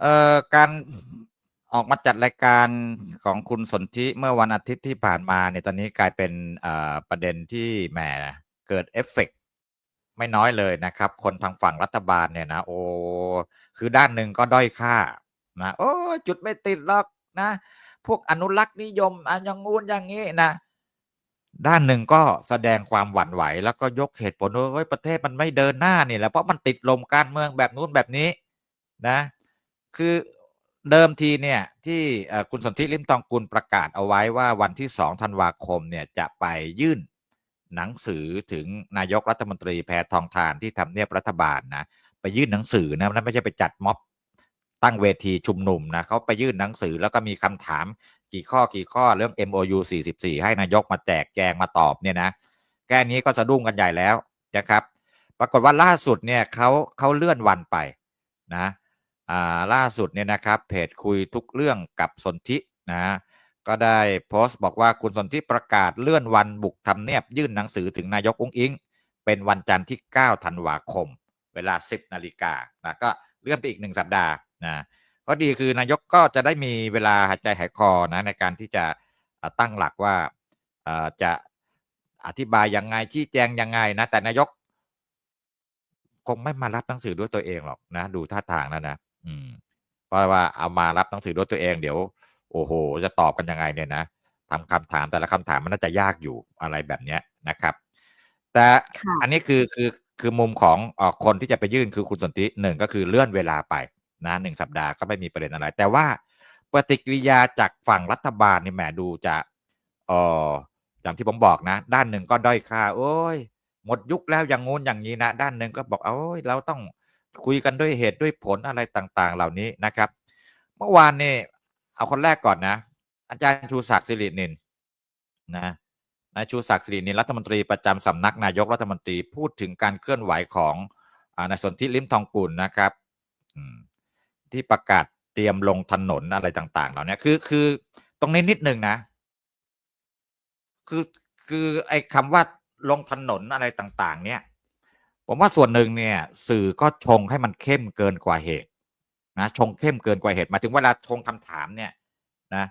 เอ่อการออกมาจัดรายการของคุณสนธิเมื่อวันอาทิตย์ที่ผ่านมาเนี่ยตอนนี้กลายเป็นเอ่อประเด็นที่แหมเกิดเอฟเฟกต์ไม่น้อยเลยนะครับ คนทางฝั่งรัฐบาลเนี่ยนะโอ้คือด้านหนึ่งก็ด้อยค่านะโอ้จุดไม่ติดหรอกนะ พวกอนุรักษ์นิยมอะอย่างงูนอย่างนี้นะ ด้านหนึ่งก็แสดงความหวั่นไหว แล้วก็ยกเหตุผลว่าประเทศมันไม่เดินหน้านี่แหละเพราะมันติดลมการเมืองแบบนู้นแบบนี้นะ คือเดิมทีเนี่ยที่คุณสนธิลิมทองกุลประกาศเอาไว้ว่าวันที่สองธันวาคมเนี่ยจะไปยื่นหนังสือถึงนายกรัฐมนตรีแพทองทานที่ทำเนียบรัฐบาลนะไปยื่นหนังสือนะนั่นไม่ใช่ไปจัดม็อบตั้งเวทีชุมนุมนะเขาไปยื่นหนังสือแล้วก็มีคำถามกี่ข้อกี่ข้อเรื่อง MOU 44 ให้นายกมาแจกแจงมาตอบเนี่ยนะแค่นี้ก็สะดุ้งกันใหญ่แล้วนะครับ ปรากฏว่าล่าสุดเนี่ยเขาเขาเลื่อนวันไปนะ ล่าสุดเนี่ยนะครับเพจคุยทุกเรื่องกับสนธินะก็ได้โพสต์บอกว่าคุณสนธิประกาศเลื่อนวันบุกทำเนียบยื่นหนังสือถึงนายกอุ้งอิง เป็นวันจันทร์ที่ 9 ธันวาคม เวลา 10 นาฬิกานะก็เลื่อนไปอีกหนึ่งสัปดาห์นะก็ดีคือนายกก็จะได้มีเวลาหายใจหายคอนะในการที่จะตั้งหลักว่าจะอธิบายยังไงชี้แจงยังไงนะแต่นายก คงไม่มารับหนังสือด้วยตัวเองหรอกนะ ดูท่าทางแล้วนะ อืมเพราะว่าเอามารับหนังสือด้วยตัวเองเดี๋ยว โอ้โห จะตอบกันยังไงเนี่ยนะทำคำถามแต่ละคำถามมันน่าจะยากอยู่อะไรแบบเนี้ยนะครับ แต่ค่ะอันนี้คือคือคือมุมของเออคนที่จะไปยื่นคือคุณสนธิหนึ่งก็คือเลื่อนเวลาไปนะหนึ่งสัปดาห์ก็ไม่มีประเด็นอะไร แต่ว่าปฏิกิริยาจากฝั่งรัฐบาลนี่แหมดูจะเอออย่างที่ผมบอกนะ ด้านหนึ่งก็ด้อยค่า โอ้ย หมดยุคแล้วอย่างงู้นอย่างนี้นะ ด้านหนึ่งก็บอกโอ้ยเราต้อง คุยกันด้วยเหตุด้วยผลอะไรต่างๆ เหล่านี้นะครับ เมื่อวานนี่เอาคนแรกก่อนนะ อาจารย์ชูศักดิ์สิรินินนะนายชูศักดิ์สิรินินรัฐมนตรีประจำสำนักนายกรัฐมนตรีพูดถึงการเคลื่อนไหวของอนายสนธิลิมทองกุลนะครับที่ประกาศเตรียมลงถนนอะไรต่างๆเหล่านี้คือคือตรงนี้นิดหนึ่งนะ คือคือไอ้คำว่าลงถนนอะไรต่าง ๆ เนี่ย ผมว่าส่วนหนึ่งเนี่ย สื่อก็ชงให้มันเข้มเกินกว่าเหตุนะชงเข้มเกินกว่าเหตุมาถึงเวลาชงคำถามเนี่ยนะ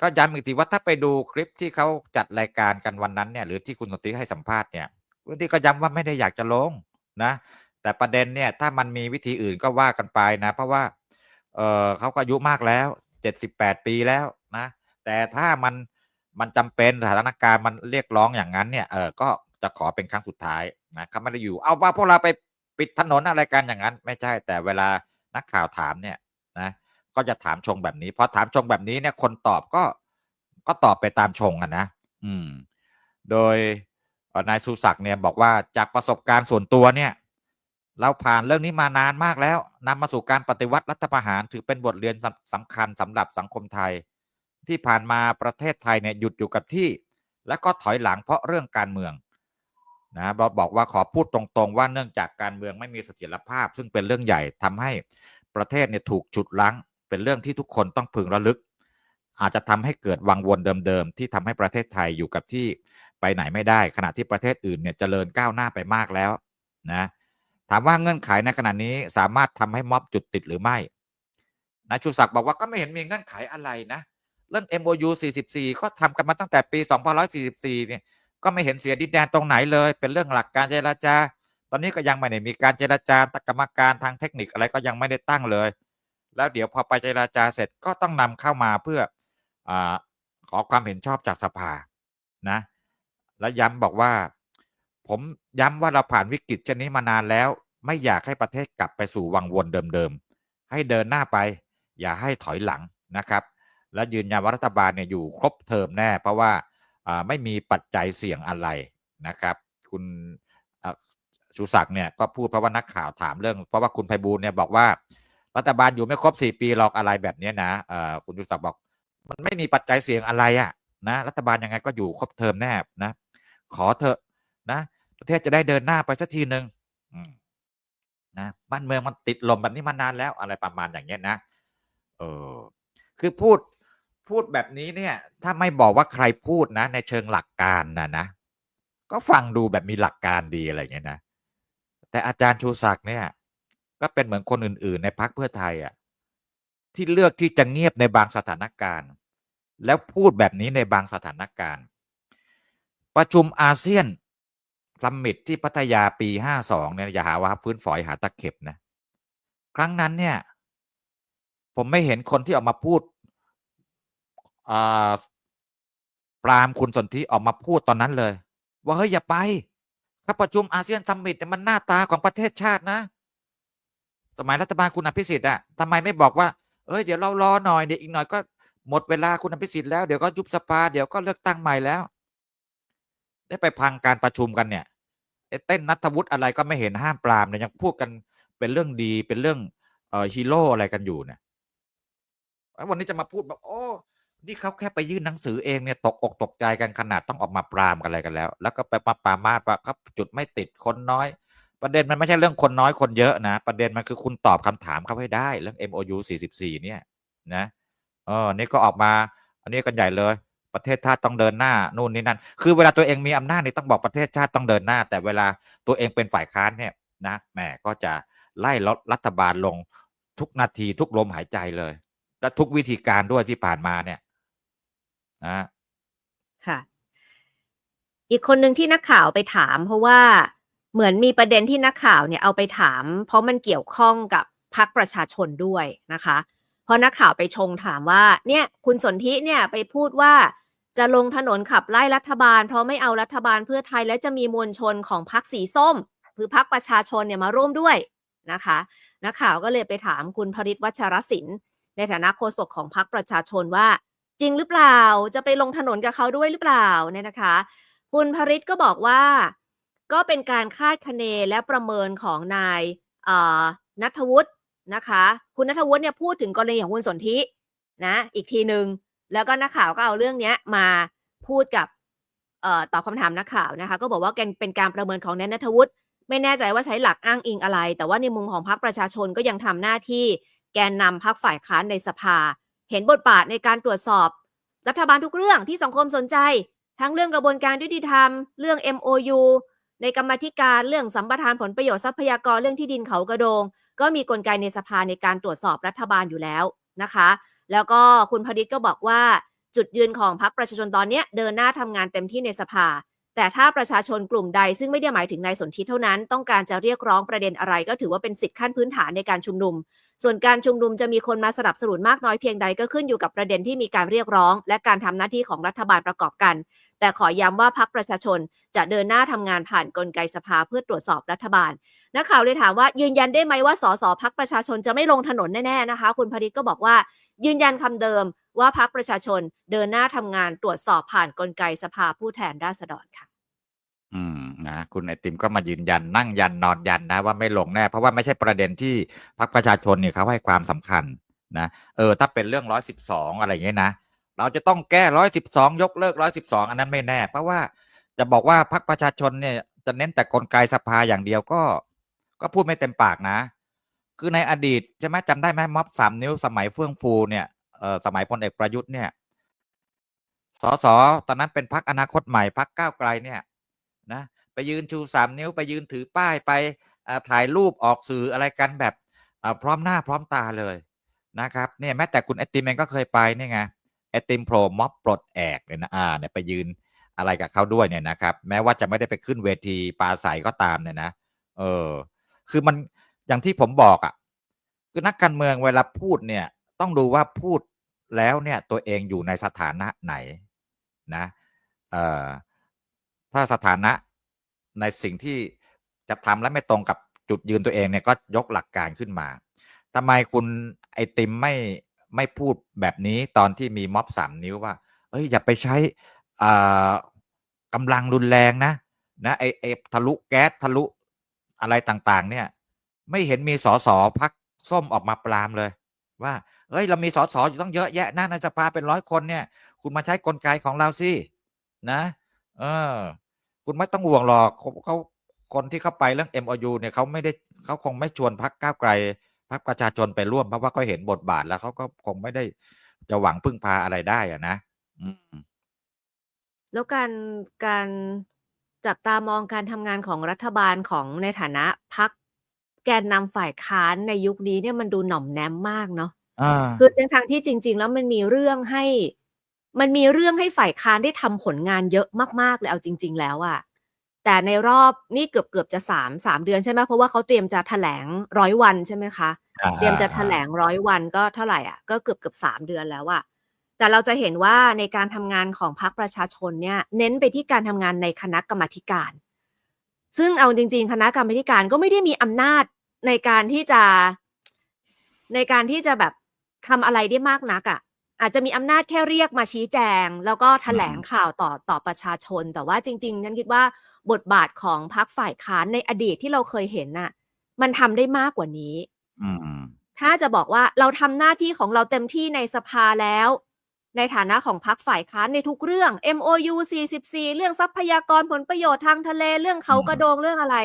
ก็ย้ำอีกทีว่าถ้าไปดูคลิปที่เขาจัดรายการกันวันนั้นเนี่ยหรือที่คุณสนติให้สัมภาษณ์เนี่ยคุณที่ก็ย้ำว่าไม่ได้อยากจะลงนะ แต่ประเด็นเนี่ย ถ้ามันมีวิธีอื่นก็ว่ากันไปนะ เพราะว่า เออเขาก็อายุมากแล้วเจ็ดสิบแปดปีแล้วนะ แต่ถ้ามันมันจำเป็นสถานการณ์มันเรียกร้องอย่างนั้นเนี่ยเออก็ จะขอเป็นครั้งสุดท้ายนะเขาไม่ได้อยู่ เอาว่าพวกเราไปปิดถนนอะไรกันอย่างนั้น ไม่ใช่แต่เวลานักข่าวถามเนี่ยนะก็จะถามชงแบบนี้พอถามชงแบบนี้เนี่ยคนตอบก็ก็ตอบไปตามชงอะนะ อืม โดยนายสุศักดิ์เนี่ยบอกว่าจากประสบการณ์ส่วนตัวเนี่ย เราผ่านเรื่องนี้มานานมากแล้วนำมาสู่การปฏิวัติรัฐประหารถือเป็นบทเรียนสำคัญสำหรับสังคมไทย ที่ผ่านมาประเทศไทยเนี่ยหยุดอยู่กับที่ แล้วก็ถอยหลังเพราะเรื่องการเมือง นะบอกบอกว่าขอพูดตรงๆ ว่าเนื่องจากการเมืองไม่มีเสถียรภาพ ซึ่งเป็นเรื่องใหญ่ทำให้ประเทศเนี่ยถูกฉุดลั้งเป็นเรื่องที่ทุกคนต้องพึงระลึก อาจจะทำให้เกิดวังวนเดิมๆที่ทำให้ประเทศไทยอยู่กับที่ไปไหนไม่ได้ ขณะที่ประเทศอื่นเนี่ยเจริญก้าวหน้าไปมากแล้วนะถามว่าเงื่อนไขในขณะนี้สามารถทำให้ม็อบจุดติดหรือไม่นายชูศักดิ์บอกว่าก็ไม่เห็นมีเงื่อนไขอะไรนะเรื่อง MOU 44 ก็ทำกันมาตั้งแต่ปี 2544 เนี่ย ก็ไม่เห็นเสียดินแดนตรงไหนเลย เป็นเรื่องหลักการเจรจา ตอนนี้ก็ยังไม่ได้มีการเจรจาตกรรมการทางเทคนิคอะไรก็ยังไม่ได้ตั้งเลย แล้วเดี๋ยวพอไปเจรจาเสร็จก็ต้องนำเข้ามาเพื่ออขอความเห็นชอบจากสภานะ แล้วย้ำบอกว่า ผมย้ำว่าเราผ่านวิกฤตเช่นนี้มานานแล้ว ไม่อยากให้ประเทศกลับไปสู่วังวนเดิมๆให้เดินหน้าไป อย่าให้ถอยหลังนะครับ และยืนยันว่ารัฐบาลเนี่ยอยู่ครบเทอมแน่เพราะว่า ไม่มีปัจจัยเสี่ยงอะไรนะครับ คุณชูศักดิ์เนี่ยก็พูดเพราะว่านักข่าวถามเรื่อง เพราะว่าคุณไพบูลเนี่ยบอกว่ารัฐบาลอยู่ไม่ครบสี่ปีหรอกอะไรแบบนี้นะคุณชูศักดิ์บอก มันไม่มีปัจจัยเสี่ยงอะไรอะนะรัฐบาลยังไงก็อยู่ครบเทอมแน่นะ ขอเถอะนะ ประเทศจะได้เดินหน้าไปสักทีหนึ่งนะบ้านเมืองมันติดลมแบบนี้มานานแล้วอะไรประมาณอย่างเงี้ยนะเออคือพูด พูดแบบนี้เนี่ย ถ้าไม่บอกว่าใครพูดนะ ในเชิงหลักการนะนะ ก็ฟังดูแบบมีหลักการดีอะไรอย่างเงี้ยนะ แต่อาจารย์ชูศักดิ์เนี่ย ก็เป็นเหมือนคนอื่น ๆ ในพรรคเพื่อไทยอะที่เลือกที่จะเงียบในบางสถานการณ์ แล้วพูดแบบนี้ในบางสถานการณ์ ประชุมอาเซียนซัมมิตที่พัทยาปี52เนี่ยอย่าหาว่าฟื้นฝอยหาตะเข็บนะ ครั้งนั้นเนี่ย ผมไม่เห็นคนที่ออกมาพูด ปรามคุณสนธิออกมาพูดตอนนั้นเลย ว่าเฮ้ยอย่าไปถ้าประชุมอาเซียนซัมมิตมันหน้าตาของประเทศชาตินะ สมัยรัฐบาลคุณอภิสิทธิ์อะทำไมไม่บอกว่า เอ้ยเดี๋ยวเรารอหน่อยเดี๋ยวอีกหน่อยก็หมดเวลาคุณอภิสิทธิ์แล้วเดี๋ยวก็ยุบสภาเดี๋ยวก็เลือกตั้งใหม่แล้ว ได้ไปพังการประชุมกันเนี่ยเต้นนัทวุฒิอะไรก็ไม่เห็นห้ามปรามเนี่ยยังพูดกันเป็นเรื่องดีเป็นเรื่องเอ่อฮีโร่อะไรกันอยู่เนี่ยวันนี้จะมาพูดแบบโอ้ นี่เขาแค่ไปยื่นหนังสือเองเนี่ยตกอกตกใจกันขนาดต้องออกมาปรามกันอะไรกันแล้ว แล้วก็ไปปปรามาสว่าครับจุดไม่ติดคนน้อย ประเด็นมันไม่ใช่เรื่องคนน้อยคนเยอะนะ ประเด็นมันคือคุณตอบคำถามเขาให้ได้เรื่อง MOU 44 เนี่ยนะเออนี่ก็ออกมา อันนี้กันใหญ่เลย ประเทศชาติต้องเดินหน้านู่นนี่นั่นคือเวลาตัวเองมีอำนาจนี่ต้องบอกประเทศชาติต้องเดินหน้า แต่เวลาตัวเองเป็นฝ่ายค้านเนี่ยนะแหมก็จะไล่ลดรัฐบาลลงทุกนาทีทุกลมหายใจเลย และทุกวิธีการด้วยที่ผ่านมาเนี่ย นะค่ะ อีกคนหนึ่งที่นักข่าวไปถาม เพราะว่าเหมือนมีประเด็นที่นักข่าวเนี่ยเอาไปถาม เพราะมันเกี่ยวข้องกับพรรคประชาชนด้วยนะคะ เพราะนักข่าวไปชงถามว่า เนี่ยคุณสนธิเนี่ยไปพูดว่าจะลงถนนขับไล่รัฐบาล เพราะไม่เอารัฐบาลเพื่อไทยและจะมีมวลชนของพรรคสีส้ม คือพรรคประชาชนเนี่ยมาร่วมด้วยนะคะนักข่าวก็เลยไปถามคุณพริตวัชรศิลป์ในฐานะโฆษกของพรรคประชาชนว่า จริงหรือเปล่า จะไปลงถนนกับเขาด้วยหรือเปล่าเนี่ยนะคะ คุณพริตก็บอกว่า ก็เป็นการคาดคะเนและประเมินของนายนัทวุฒินะคะ คุณนัทวุฒิเนี่ยพูดถึงกรณีของคุณสนธินะอีกทีหนึ่งแล้วก็นักข่าวก็เอาเรื่องเนี้ยมาพูดกับอ่อตอบคำถามนักข่าวนะคะ ก็บอกว่าแกเป็นการประเมินของนายนัทวุฒิไม่แน่ใจว่าใช้หลักอ้างอิงอะไร แต่ว่าในมุมของพรรคประชาชนก็ยังทำหน้าที่แกนนำพรรคฝ่ายค้านในสภา เห็นบทบาทในการตรวจสอบ รัฐบาลทุกเรื่องที่สังคมสนใจ ทั้งเรื่องกระบวนการยุติธรรม เรื่อง MOU ในกรรมธิการเรื่องสัมปทานผลประโยชน์ทรัพยากรเรื่องที่ดินเขากระโดง ก็มีกลไกในสภาในการตรวจสอบรัฐบาลอยู่แล้วนะคะ แล้วก็คุณพดิษฐ์ก็บอกว่าจุดยืนของพรรคประชาชนตอนนี้เดินหน้าทำงานเต็มที่ในสภา แต่ถ้าประชาชนกลุ่มใดซึ่งไม่ได้หมายถึงนายสนธิเท่านั้น ต้องการจะเรียกร้องประเด็นอะไร ก็ถือว่าเป็นสิทธิขั้นพื้นฐานในการชุมนุม ส่วนการชุมนุมจะมีคนมาสนับสนุนมากน้อยเพียงใดก็ขึ้นอยู่กับประเด็นที่มีการเรียกร้อง และการทำหน้าที่ของรัฐบาลประกอบกัน แต่ขอย้ำว่าพักประชาชนจะเดินหน้าทำงานผ่านกลไกสภาเพื่อตรวจสอบรัฐบาลนักข่าวเลยถามว่ายืนยันได้ไหมว่าสสพักประชาชนจะไม่ลงถนนแน่ๆนะคะ คุณพดิษฐ์ก็บอกว่า ยืนยันคำเดิมว่าพักประชาชนเดินหน้าทำงานตรวจสอบผ่านกลไกสภาผู้แทนราษฎรค่ะ อืมนะคุณไอติมก็มายืนยันนั่งยันนอนยันนะว่าไม่ลงแน่ เพราะว่าไม่ใช่ประเด็นที่พรรคประชาชนเนี่ยเขาให้ความสำคัญนะเออถ้าเป็นเรื่องร้อยสิบสองอะไรอย่างเงี้ยนะ เราจะต้องแก้ร้อยสิบสองยกเลิกร้อยสิบสองอันนั้นไม่แน่ เพราะว่าจะบอกว่าพรรคประชาชนเนี่ยจะเน้นแต่กลไกสภาอย่างเดียวก็ ก็พูดไม่เต็มปากนะ คือในอดีตใช่ไหมจำได้ไหมม็อบสามนิ้วสมัยเฟื่องฟูเนี่ยเออสมัยพลเอกประยุทธ์เนี่ยสสตอนนั้นเป็นพรรคอนาคตใหม่พรรคก้าวไกลเนี่ย นะไปยืนชูสามนิ้วไปยืนถือป้ายไปถ่ายรูปออกสื่ออะไรกันแบบพร้อมหน้าพร้อมตาเลยนะครับเนี่ยแม้แต่คุณไอติมเองก็เคยไปนี่ไงไอติมโปรม็อบปลดแอกเนี่ยนะอ่าเนี่ยไปยืนอะไรกับเขาด้วยเนี่ยนะครับ แม้ว่าจะไม่ได้ไปขึ้นเวทีปราศัยก็ตามเนี่ยนะ เออ คือมันอย่างที่ผมบอกอะ่ะ คือนักการเมืองเวลาพูดเนี่ย ต้องดูว่าพูดแล้วเนี่ยตัวเองอยู่ในสถานะไหนนะ เอ่อ ถ้าสถานะในสิ่งที่จะทำและไม่ตรงกับจุดยืนตัวเองเนี่ยก็ยกหลักการขึ้นมาทำไมคุณไอติมไม่ไม่พูดแบบนี้ตอนที่มีม็อบสามนิ้วว่า เอ้ยอย่าไปใช้อ่ากำลังรุนแรงนะนะไอไอทะลุแก๊สทะลุอะไรต่างๆ เนี่ย ไม่เห็นมีสอสอพักส้มออกมาปรามเลย ว่า เอ้ย เรามีสอสอยู่ต้องเยอะแยะนะในสภาเป็นร้อยคนเนี่ย คุณมาใช้กลไกของเราสินะ เออ คุณไม่ต้องห่วงหรอกเขาเขาคนที่เข้าไปเรื่อง MOU เนี่ยเขาไม่ได้เขาคงไม่ชวนพักก้าวไกลพักประชาชนไปร่วมเพราะว่าเขาเห็นบทบาทแล้วเขาก็คงไม่ได้จะหวังพึ่งพาอะไรได้อะนะอืมแล้วการการจับตามองการทำงานของรัฐบาลของในฐานะพักแกนนำฝ่ายค้านในยุคนี้เนี่ยมันดูหน่อมแนมมากเนาะอ่าคือทั้งทางๆที่จริง ๆ แล้วมันมีเรื่องให้ มันมีเรื่องให้ฝ่ายค้านได้ทำผลงานเยอะมากๆเลยเอาจริง ๆ แล้วอะแต่ในรอบนี่เกือบเกือบจะสามสามเดือนใช่ไหมเพราะว่าเขาเตรียมจะแถลงร้อยวันใช่ไหมคะอ่าเตรียมจะแถลอ่างร้อยวันก็เท่าไหร่อะก็เกือบเกือบสามเดือนแล้วอะแต่เราจะเห็นว่าในการทำงานของพรรคประชาชนเนี่ย เน้นไปที่การทำงานในคณะกรรมาธิการ ซึ่งเอาจริง ๆ คณะกรรมาธิการก็ไม่ได้มีอำนาจในการที่จะในการที่จะแบบทำอะไรได้มากนักอะ่ะ อาจจะมีอำนาจแค่เรียกมาชี้แจง แล้วก็แถลงข่าวต่อต่อประชาชน แต่ว่าจริงๆ นั้นคิดว่าบทบาทของพรรคฝ่ายค้านในอดีตที่เราเคยเห็นน่ะ มันทำได้มากกว่านี้อืมถ้าจะบอกว่าเราทำหน้าที่ของเราเต็มที่ในสภาแล้ว ในฐานะของพรรคฝ่ายค้านในทุกเรื่อง MOU 44 เรื่องทรัพยากรผลประโยชน์ทางทะเล เรื่องเขาอืมกระโดงเรื่องอะไร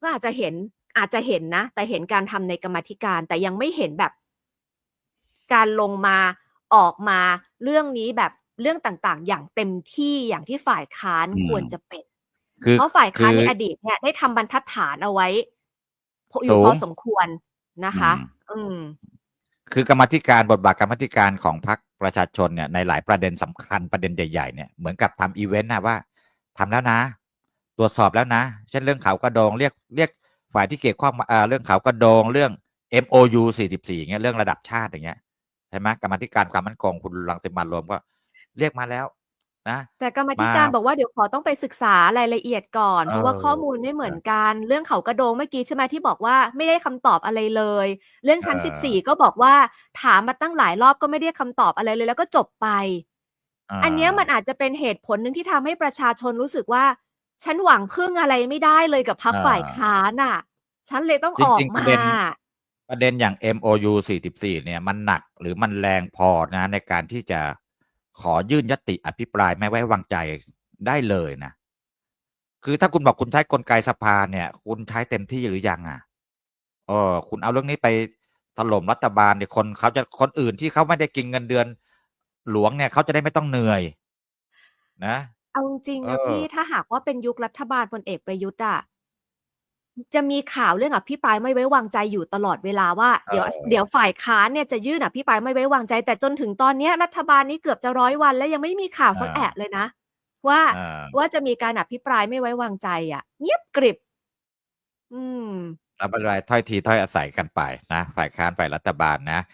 ก็อาจจะเห็นอาจจะเห็นนะ แต่เห็นการทำในกรรมาธิการ แต่ยังไม่เห็นแบบ การลงมาออกมาเรื่องนี้แบบเรื่องต่างๆ อย่างเต็มที่อย่างที่ฝ่ายค้านอืมควรจะเป็นคือเพราะฝ่ายค้านคือในอดีตเนี่ยได้ทำบรรทัดฐานเอาไว้พออสูยู่งพอสมควรนะคะ อืมอืมคือกรรมาธิการบทบาทกรรมาธิการของพรรคประชาชนเนี่ยในหลายประเด็นสำคัญประเด็นใหญ่ๆเนี่ยเหมือนกับทำอีเวนต์นะว่าทำแล้วนะ ตรวจสอบแล้วนะ เช่นเรื่องเขากระโดงเรียกเรียกฝ่ายที่เกี่ยวข้องมาเอ่อเรื่องเขากระโดงเรื่อง MOU 44อย่างเงี้ยเรื่องระดับชาติอย่างเงี้ย ใช่ไหมกรรมาธิการความมั่นคงคุณรังสิมันต์โรวมก็ เรียกมาแล้วนะแต่กรรมาธิการมาบอกว่าเดี๋ยวขอต้องไปศึกษารายละเอียดก่อนเออเพราะว่าข้อมูลไม่เหมือนกัน เรื่องเขากระโดงเมื่อกี้ใช่ไหมที่บอกว่าไม่ได้คำตอบอะไรเลย เรื่องชั้นเออสิบสี่ก็บอกว่าถามมาตั้งหลายรอบก็ไม่ได้คำตอบอะไรเลย แล้วก็จบไปาอันเนี้ยมันอาจจะเป็นเหตุผลหนึ่งที่ทำให้ประชาชนรู้สึกว่า ฉันหวังพึ่งอะไรไม่ได้เลยกับพรรคฝ่ายค้านอะ ฉันเลยต้องออกจริงๆปมาระเด็น ประเด็นอย่าง MOU 44 เนี่ย มันหนักหรือมันแรงพอนะในการที่จะขอยื่นยติอภิปรายไม่ไว้วางใจได้เลยนะ คือถ้าคุณบอกคุณใช้กลไกสภาเนี่ย คุณใช้เต็มที่หรือยังอะเออคุณเอาเรื่องนี้ไปถล่มรัฐบาลเนี่ยคนเขาจะคนอื่นที่เขาไม่ได้กินเงินเดือน หลวงเนี่ยเขาจะได้ไม่ต้องเหนื่อย นะ เอาจริงๆนะเออพี่ถ้าหากว่าเป็นยุครัฐบาลพลเอกประยุทธ์อะ จะมีข่าวเรื่องอภิปรายไม่ไว้วางใจอยู่ตลอดเวลาว่าเดี๋ยวเดี๋ยวฝ่ายค้านเนี่ยจะยื่นอภิปรายไม่ไว้วางใจ แต่จนถึงตอนเนี้ยรัฐบาลนี้เกือบจะร้อยวัน แล้วยังไม่มีข่าวสักแอะเลยนะ ว่าอ่าว่าจะมีการอภิปรายไม่ไว้วางใจอะเงียบกริบ อืมแล้วไม่เป็นไรถ้อยทีถ้อยอาศัยกันไปนะฝ่ายค้านฝ่ายรัฐบาลนะ